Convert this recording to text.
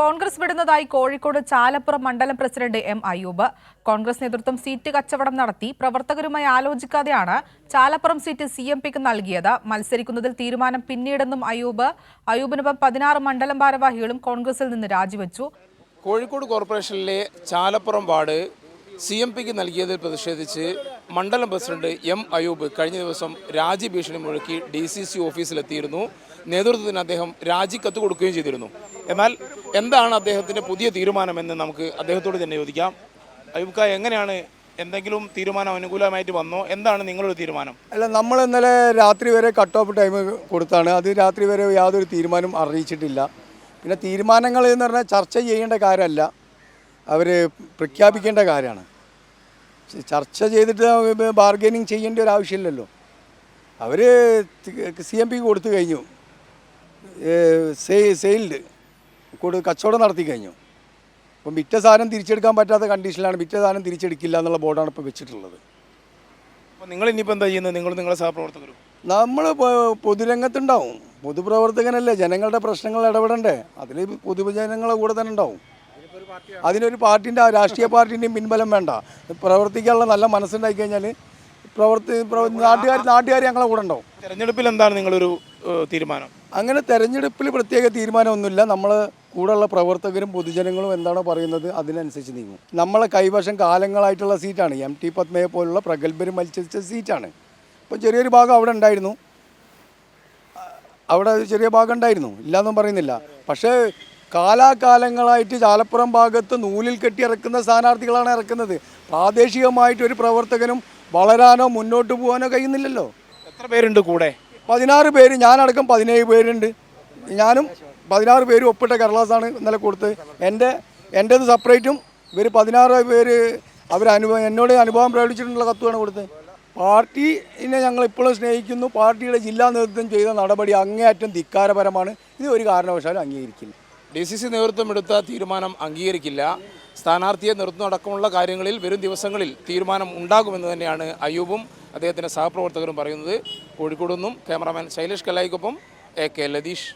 കോൺഗ്രസ് വിടുന്നതായി കോഴിക്കോട് ചാലപ്പുറം മണ്ഡലം president M Ayyub. Congress നേതൃത്വം seat കച്ചവടം നടത്തി. പ്രവർത്തകരുമായി ആലോചിക്കാതെയാണ് ചാലപ്പുറം സീറ്റ് സി എം പിക്ക് നൽകിയത്. മത്സരിക്കുന്നതിൽ തീരുമാനം പിന്നീടെന്നും അയ്യൂബ്. അയ്യൂബിനൊപ്പം പതിനാറ് മണ്ഡലം ഭാരവാഹികളും കോൺഗ്രസിൽ നിന്ന് രാജിവെച്ചു. കോഴിക്കോട് കോർപ്പറേഷനിലെ ചാലപ്പുറം വാർഡ് സി എം പിക്ക് നൽകിയതിൽ പ്രതിഷേധിച്ച് മണ്ഡലം പ്രസിഡന്റ് എം അയൂബ് കഴിഞ്ഞ ദിവസം രാജി ഭീഷണി മുഴക്കി ഡി സി സി ഓഫീസിലെത്തിയിരുന്നു. നേതൃത്വത്തിന് അദ്ദേഹം രാജിക്കത്ത് കത്ത് കൊടുക്കുകയും ചെയ്തിരുന്നു. എന്നാൽ എന്താണ് അദ്ദേഹത്തിന്റെ പുതിയ തീരുമാനമെന്ന് നമുക്ക് അദ്ദേഹത്തോട് തന്നെ ചോദിക്കാം. അയൂബ് ഖാ എങ്ങനെയാണ് എന്തെങ്കിലും തീരുമാനം അനുകൂലമായിട്ട് വന്നോ? എന്താണ് നിങ്ങളുടെ തീരുമാനം? അല്ല നമ്മൾ ഇന്നലെ രാത്രി വരെ കട്ട് ഓഫ് ടൈം കൊടുത്താണ്. അത് രാത്രി വരെ യാതൊരു തീരുമാനം അറിയിച്ചിട്ടില്ല. പിന്നെ തീരുമാനങ്ങൾ എന്ന് പറഞ്ഞാൽ ചർച്ച ചെയ്യേണ്ട കാര്യമല്ല. അവർ പ്രഖ്യാപിക്കേണ്ട കാര്യമാണ്. ചർച്ച ചെയ്തിട്ട് ബാർഗൈനിങ് ചെയ്യേണ്ട ഒരു ആവശ്യമില്ലല്ലോ. അവർ സി എം പിക്ക് കൊടുത്തു കഴിഞ്ഞു. സെയിൽഡ് കൊടു കച്ചവടം നടത്തി കഴിഞ്ഞു. അപ്പം വിറ്റ സാധനം തിരിച്ചെടുക്കാൻ പറ്റാത്ത കണ്ടീഷനിലാണ് വിറ്റ സാധനം തിരിച്ചെടുക്കില്ല എന്നുള്ള ബോർഡാണ് ഇപ്പോൾ വെച്ചിട്ടുള്ളത്. അപ്പോൾ നിങ്ങൾ ഇനിയിപ്പോൾ എന്താ ചെയ്യുന്നത്? നിങ്ങൾ നിങ്ങളെ സഹപ്രവർത്തകരും. നമ്മൾ പൊതുരംഗത്തുണ്ടാവും. പൊതുപ്രവർത്തകനല്ലേ ജനങ്ങളുടെ പ്രശ്നങ്ങൾ ഇടപെടണ്ടേ. അതിൽ പൊതുജനങ്ങളെ കൂടെ തന്നെ ഉണ്ടാവും. അതിനൊരു പാർട്ടിന്റെ രാഷ്ട്രീയ പാർട്ടിന്റെയും പിൻബലം വേണ്ട. പ്രവർത്തിക്കാനുള്ള നല്ല മനസ്സുണ്ടായി കഴിഞ്ഞാൽ പ്രവർത്തി നാട്ടുകാർ നാട്ടുകാർ ഞങ്ങളെ കൂടെ ഉണ്ടാവും. തെരഞ്ഞെടുപ്പിൽ എന്താണ് നിങ്ങളൊരു തീരുമാനം? അങ്ങനെ തെരഞ്ഞെടുപ്പിൽ പ്രത്യേക തീരുമാനമൊന്നുമില്ല. നമ്മൾ കൂടെയുള്ള പ്രവർത്തകരും പൊതുജനങ്ങളും എന്താണോ പറയുന്നത് അതിനനുസരിച്ച് നീങ്ങും. നമ്മളെ കൈവശം കാലങ്ങളായിട്ടുള്ള സീറ്റാണ്. എം ടി പത്മയെ പോലുള്ള പ്രഗത്ഭരും മത്സരിച്ച സീറ്റാണ്. അപ്പോൾ ചെറിയൊരു ഭാഗം അവിടെ ഉണ്ടായിരുന്നു. അവിടെ ചെറിയ ഭാഗം ഉണ്ടായിരുന്നു. ഇല്ലയെന്നും പറയുന്നില്ല. പക്ഷേ കാലാകാലങ്ങളായിട്ട് ചാലപ്പുറം ഭാഗത്ത് നൂലിൽ കെട്ടി ഇറക്കുന്ന സ്ഥാനാർത്ഥികളാണ് ഇറക്കുന്നത്. പ്രാദേശികമായിട്ട് ഒരു പ്രവർത്തകനും വളരാനോ മുന്നോട്ട് പോകാനോ കഴിയുന്നില്ലല്ലോ. എത്ര പേരുണ്ട് കൂടെ? പതിനാറ് പേര് ഞാനടക്കം പതിനേഴ് പേരുണ്ട്. ഞാനും പതിനാറ് പേരും ഒപ്പിട്ട കടലാസാണ് ഇന്നലെ കൊടുത്തത്. എന്റെ എന്റേത് സെപ്പറേറ്റും ഇവർ പതിനാറ് പേര് അവർ അനുഭവം എന്നോട് അനുഭവം പ്രകടിച്ചിട്ടുള്ള കത്തുമാണ് കൊടുത്തത്. പാർട്ടിനെ ഞങ്ങൾ ഇപ്പോഴും സ്നേഹിക്കുന്നു. പാർട്ടിയുടെ ജില്ലാ നേതൃത്വം ചെയ്ത നടപടി അങ്ങേയറ്റം ധിക്കാരപരമാണ്. ഇത് ഒരു കാരണവശാലും അംഗീകരിക്കില്ല. ഡി സി സി നേതൃത്വം എടുത്ത തീരുമാനം അംഗീകരിക്കില്ല. സ്ഥാനാർത്ഥിയെ നിർത്തുന്നതടക്കമുള്ള കാര്യങ്ങളിൽ വരും ദിവസങ്ങളിൽ തീരുമാനം ഉണ്ടാകുമെന്ന് തന്നെയാണ് അയ്യൂബും അദ്ദേഹത്തിന്റെ സഹപ്രവർത്തകരും പറയുന്നത്. കോഴിക്കോട് നിന്നും ക്യാമറാമാൻ ശൈലേഷ് കലായിക്കൊപ്പം എ കെ ലതീഷ്.